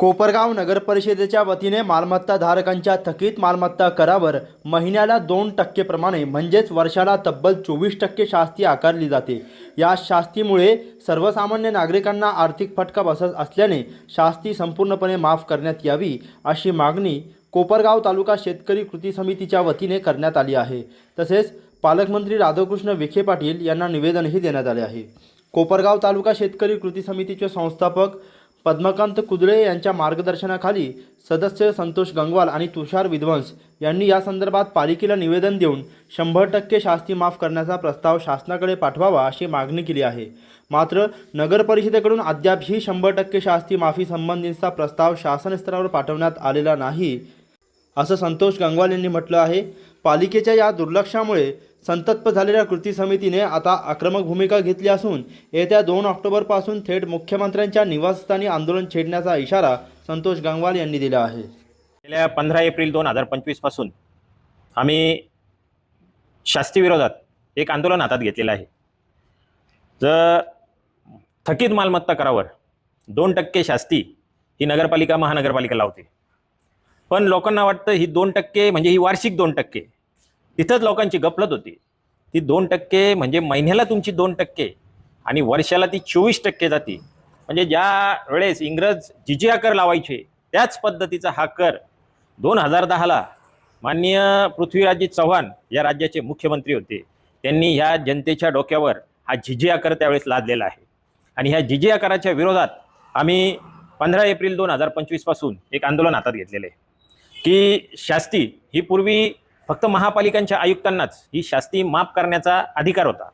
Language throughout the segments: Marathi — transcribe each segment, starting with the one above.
कोपरगाव नगर परिषदेच्या वतीने मालमत्ता धारकांच्या थकीत मालमत्ता करावर महिन्याला दोन टक्केप्रमाणे म्हणजेच वर्षाला तब्बल चोवीस टक्के शास्ती आकारली जाते. या शास्तीमुळे सर्वसामान्य नागरिकांना आर्थिक फटका बसत असल्याने शास्ती संपूर्णपणे माफ करण्यात यावी अशी मागणी कोपरगाव तालुका शेतकरी कृती समितीच्या वतीने करण्यात आली आहे. तसेच पालकमंत्री राधाकृष्ण विखे पाटील यांना निवेदनही देण्यात आले आहे. कोपरगाव तालुका शेतकरी कृती समितीचे संस्थापक पद्मकांत कुदळे यांच्या मार्गदर्शनाखाली सदस्य संतोष गंगवाल आणि तुषार विध्वंस यांनी या संदर्भात पालिकेला निवेदन देऊन शंभर टक्के शास्ती माफ करण्याचा प्रस्ताव शासनाकडे पाठवावा अशी मागणी केली आहे. मात्र नगर परिषदेकडून अद्यापही शंभर टक्के शास्ती माफी संबंधीचा प्रस्ताव शासन स्तरावर पाठवण्यात आलेला नाही असं संतोष गंगवाल यांनी म्हटलं आहे. पालिकेच्या या दुर्लक्षामुळे संतप्त झालेल्या कृती समितीने आता आक्रमक भूमिका घेतली असून येत्या दोन ऑक्टोबरपासून थेट मुख्यमंत्र्यांच्या निवासस्थानी आंदोलन छेडण्याचा इशारा संतोष गंगवाल यांनी दिला आहे. गेल्या पंधरा एप्रिल दोन हजार पंचवीसपासून आम्ही शास्तीविरोधात एक आंदोलन हातात घेतलेलं आहे. जर थकीत मालमत्ता करावर दोन टक्के शास्ती ही नगरपालिका महानगरपालिका लावते पण लोकांना वाटतं ही दोन टक्के म्हणजे ही वार्षिक दोन टक्के. तिथंच लोकांची गपलत होती. ती दोन टक्के म्हणजे महिन्याला तुमची दोन टक्के आणि वर्षाला ती चोवीस टक्के जाती. म्हणजे ज्या वेळेस इंग्रज जिजिया कर लावायचे त्याच पद्धतीचा हा कर दोन हजार दहाला माननीय पृथ्वीराजे चव्हाण या राज्याचे मुख्यमंत्री होते. त्यांनी ह्या जनतेच्या डोक्यावर हा झिजिया कर त्यावेळेस लादलेला आहे. आणि ह्या झिजिया कराच्या विरोधात आम्ही पंधरा एप्रिल दोन हजार पंचवीसपासून एक आंदोलन हातात घेतलेलं आहे. की शास्ती ही पूर्वी फक्त महापालिकांच्या आयुक्तांनाच. ही शास्ती माफ करण्याचा अधिकार होता.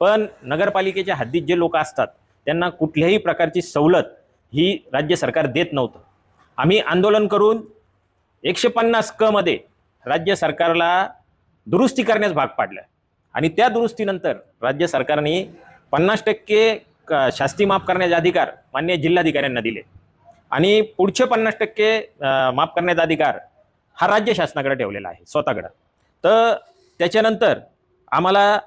पण नगरपालिकेच्या हद्दीत जे लोक असतात त्यांना कुठल्याही प्रकारची सवलत ही राज्य सरकार देत नव्हतं. आम्ही आंदोलन करून एकशे पन्नास क मध्ये राज्य सरकारला दुरुस्ती करण्यास भाग पाडलं. आणि त्या दुरुस्तीनंतर राज्य सरकारने पन्नास टक्के क- शास्ती माफ करण्याचे अधिकार मान्य जिल्हाधिकाऱ्यांना दिले. आणि पुढचे पन्नास टक्के माफ करण्याचा अधिकार हा राज्य शासनाकडे ठेवलेला आहे स्वतःकडं. तर त्याच्यानंतर आम्हाला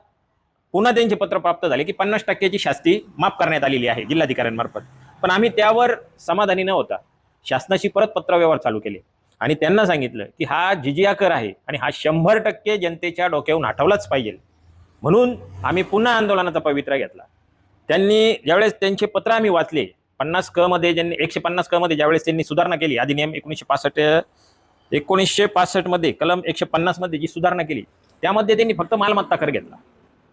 पुन्हा त्यांचे पत्र प्राप्त झाले की पन्नास टक्क्याची शास्ती माफ करण्यात आलेली आहे जिल्हाधिकाऱ्यांमार्फत. पण आम्ही त्यावर समाधानी न होता शासनाशी परत पत्रव्यवहार चालू केले. आणि त्यांना सांगितलं की हा जिजिया कर आहे आणि हा शंभर टक्के जनतेच्या डोक्याहून हटवलाच पाहिजे. म्हणून आम्ही पुन्हा आंदोलनाचा पवित्रा घेतला. त्यांनी ज्यावेळेस त्यांचे पत्र आम्ही वाचले पन्नास क मध्ये ज्यांनी एकशे पन्नास क मध्ये ज्यावेळेस त्यांनी सुधारणा केली अधिनियम एकोणीसशे पासष्ट एकोणीसशे पासष्टमध्ये कलम एकशे पन्नासमध्ये जी सुधारणा केली त्यामध्ये त्यांनी फक्त मालमत्ता कर घेतला.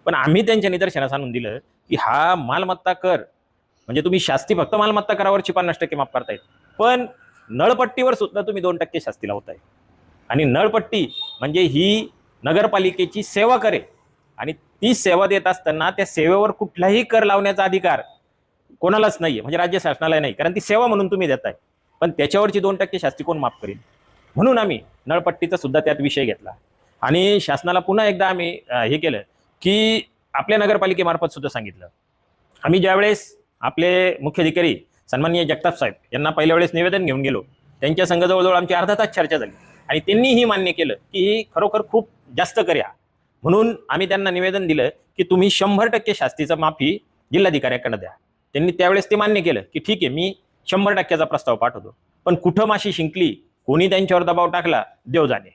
पण आम्ही त्यांच्या निदर्शनास आणून दिलं की हा मालमत्ता कर म्हणजे तुम्ही शास्ती फक्त मालमत्ता करावरची पन्नास टक्के माफ करतायत पण नळपट्टीवर सुद्धा तुम्ही दोन टक्के शास्ती लावताय आणि नळपट्टी म्हणजे ही नगरपालिकेची सेवा करे. आणि ती सेवा देत असताना त्या सेवेवर कुठलाही कर लावण्याचा अधिकार कोणालाच नाही म्हणजे राज्य शासनाला नाही कारण ती सेवा म्हणून तुम्ही देताय. पण त्याच्यावरची दोन टक्के शास्ती कोण माफ करेल म्हणून आम्ही नळपट्टीचा सुद्धा त्यात विषय घेतला. आणि शासनाला पुन्हा एकदा आम्ही हे केलं की आपल्या नगरपालिकेमार्फत सुद्धा सांगितलं. आम्ही ज्यावेळेस आपले मुख्य अधिकारी सन्माननीय जगताप साहेब यांना पहिल्या वेळेस निवेदन घेऊन गेलो त्यांच्या संघ जवळजवळ आमची अर्धा तास चर्चा झाली. आणि त्यांनीही मान्य केलं की ही खरोखर खूप जास्त कर म्हणून आम्ही त्यांना निवेदन दिलं की तुम्ही शंभर टक्के शास्तीचा माफी जिल्हाधिकाऱ्याकडे द्या. त्यांनी त्यावेळेस ते मान्य केलं की ठीक आहे मी शंभर टक्क्याचा प्रस्ताव पाठवतो. पण कुठं माशी शिंकली कोणी त्यांच्यावर दबाव टाकला देव जाणे.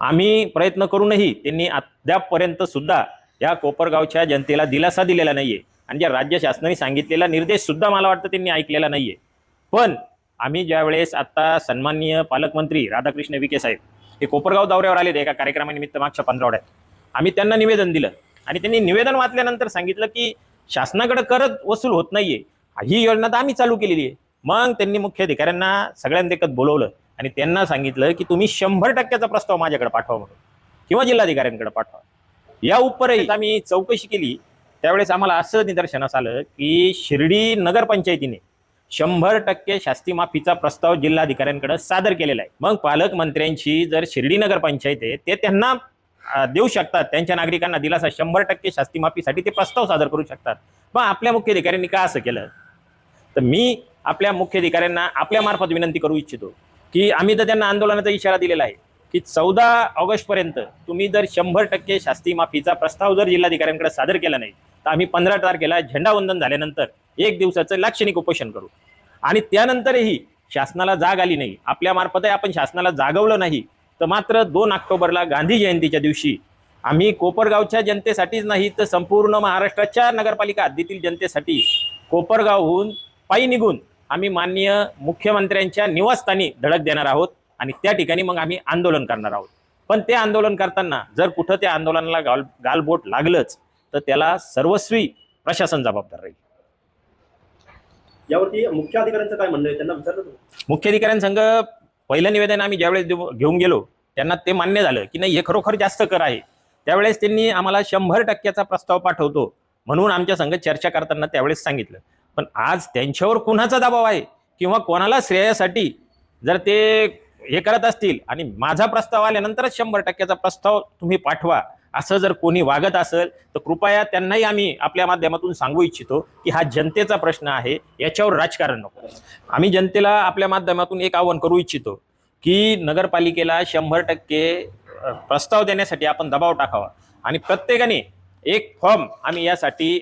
आम्ही प्रयत्न करूनही त्यांनी अद्यापपर्यंत सुद्धा या कोपरगावच्या जनतेला दिलासा दिलेला नाहीये आणि ज्या राज्य शासनाने सांगितलेला निर्देश सुद्धा मला वाटतं त्यांनी ऐकलेला नाहीये. पण आम्ही ज्यावेळेस आता सन्माननीय पालकमंत्री राधाकृष्ण विखे साहेब हे कोपरगाव दौऱ्यावर आले एका कार्यक्रमानिमित्त मागच्या पंधरावड्यात आम्ही त्यांना निवेदन दिलं. आणि त्यांनी निवेदन वाचल्यानंतर सांगितलं की शासनाकडे करत वसूल होत नाहीये. ही योजना तर आम्ही चालू केलेली आहे. मग त्यांनी मुख्य अधिकाऱ्यांना सगळ्यांदेखत बोलवलं आणि त्यांना सांगितलं की तुम्ही शंभर टक्क्याचा प्रस्ताव माझ्याकडे पाठवा म्हणून. किंवा जिल्हाधिकाऱ्यांकडे पाठवा. या उपरही आम्ही चौकशी केली. त्यावेळेस आम्हाला असं निदर्शनास आलं की शिर्डी नगरपंचायतीने शंभर टक्के शास्ती माफीचा प्रस्ताव जिल्हाधिकाऱ्यांकडे सादर केलेला आहे. मग पालकमंत्र्यांची जर शिर्डी नगरपंचायत आहे ते त्यांना देऊ शकतात. त्यांच्या नागरिकांना दिलासा शंभर टक्के शास्ती माफीसाठी ते प्रस्ताव सादर करू शकतात. मग आपल्या मुख्य अधिकाऱ्यांनी का असं केलं? तर मी आपल्या मुख्य अधिकाऱ्यांना आपल्या मार्फत विनंती करू इच्छितो की आम्ही तर त्यांना आंदोलनाचा इशारा दिलेला आहे की चौदा ऑगस्टपर्यंत तुम्ही जर शंभर टक्के शास्ती माफीचा प्रस्ताव जर जिल्हाधिकाऱ्यांकडे सादर केला नाही तर आम्ही पंधरा तारखेला झेंडावंदन झाल्यानंतर एक दिवसाचं लाक्षणिक उपोषण करू. आणि त्यानंतरही शासनाला जाग आली नाही आपल्या मार्फतही आपण शासनाला जागवलं नाही तर मात्र दोन ऑक्टोबरला गांधी जयंतीच्या दिवशी आम्ही कोपरगावच्या जनतेसाठीच नाही तर संपूर्ण महाराष्ट्राच्या नगरपालिका हद्दीतील जनतेसाठी कोपरगावहून पायी निघून आम्ही माननीय मुख्यमंत्र्यांच्या निवासस्थानी धडक देणार आहोत आणि त्या ठिकाणी मग आम्ही आंदोलन करणार आहोत. पण ते आंदोलन करताना जर कुठं त्या आंदोलनाला गाल गालबोट लागलंच तर त्याला सर्वस्वी प्रशासन जबाबदार राहील. यावरती मुख्य अधिकाऱ्यांचं काय म्हणणं आहे? त्यांना विचारलं? मुख्याधिकाऱ्यांसंग पहिलं निवेदन आम्ही ज्यावेळेस घेऊन गेलो त्यांना ते मान्य झालं की नाही हे खरोखर जास्त कर आहे. त्यावेळेस त्यांनी आम्हाला शंभर टक्क्याचा प्रस्ताव पाठवतो म्हणून आमच्या संघ चर्चा करताना त्यावेळेस सांगितलं. पण आज त्यांच्यावर कुणाचा दबाव आहे? किंवा कोणाला श्रेयासाठी जर ते हे करत असतील आणि माझा प्रस्ताव आल्यानंतरच शंभर टक्क्याचा प्रस्ताव तुम्ही पाठवा असं जर कोणी वागत असेल तर कृपया त्यांनाही आम्ही आपल्या माध्यमातून सांगू इच्छितो की हा जनतेचा प्रश्न आहे याच्यावर राजकारण नको. आम्ही जनतेला आपल्या माध्यमातून एक आवाहन करू इच्छितो की नगरपालिकेला शंभर टक्के प्रस्ताव देण्यासाठी आपण दबाव टाकावा. आणि प्रत्येकाने एक फॉर्म आम्ही यासाठी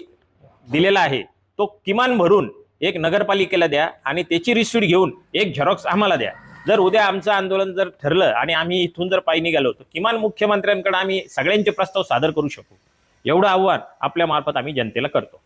दिलेला आहे. तो किमान भरून एक नगरपालिकेला द्या आणि त्याची रिसीट घेऊन एक झेरॉक्स आम्हाला द्या. जर उद्या आमचं आंदोलन जर ठरलं आणि आम्ही इथून जर पायी निघालो तर किमान मुख्यमंत्र्यांकडे आम्ही सगळ्यांचे प्रस्ताव सादर करू शकू. एवढं आव्हान आपल्या मार्फत आम्ही जनतेला करतो.